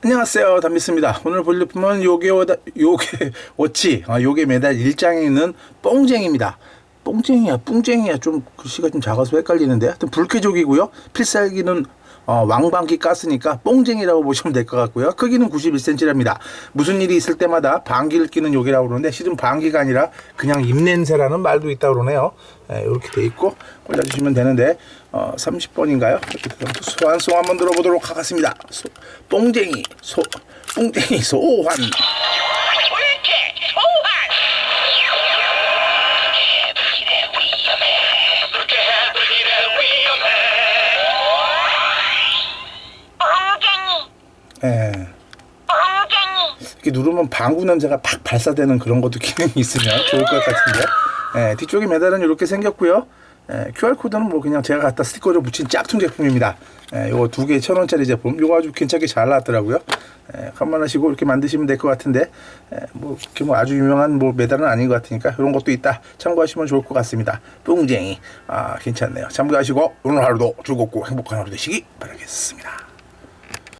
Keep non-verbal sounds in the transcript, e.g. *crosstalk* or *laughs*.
안녕하세요. 담비스입니다. 오늘 볼 제품은 요게 오다 요게 *laughs* 워치 아, 요게 매달 일장에 있는 뽕쟁입니다. 뽕쟁이야 뿡쟁이야. 좀 글씨가 좀 작아서 헷갈리는데. 하여튼 불쾌족이고요. 필살기는 어, 왕방기 가스니까 뽕쟁이라고 보시면 될 것 같고요. 크기는 91cm랍니다. 무슨 일이 있을 때마다 방귀를 끼는 요기라고 그러는데 실은 방귀가 아니라 그냥 입냄새라는 말도 있다고 그러네요. 예, 이렇게 돼 있고 꽂아주시면 되는데 어, 30번인가요? 소환송 한번 들어보도록 하겠습니다. 소, 뽕쟁이 소 뽕쟁이 소환 소환 예. 이렇게 누르면 방구 냄새가 팍 발사되는 그런 것도 기능이 있으면 좋을 것 같은데. 예, 뒤쪽에 메달은 이렇게 생겼고요. 예, QR코드는 뭐 그냥 제가 갖다 스티커를 붙인 짝퉁 제품입니다. 예, 요거 두 개 천 원짜리 제품. 요거 아주 괜찮게 잘 나왔더라고요. 예, 감만하시고 이렇게 만드시면 될 것 같은데. 예, 뭐 이렇게 뭐 아주 유명한 뭐 메달은 아닌 것 같으니까 이런 것도 있다 참고하시면 좋을 것 같습니다. 뿡쟁이. 아 괜찮네요. 참고하시고 오늘 하루도 즐겁고 행복한 하루 되시기 바라겠습니다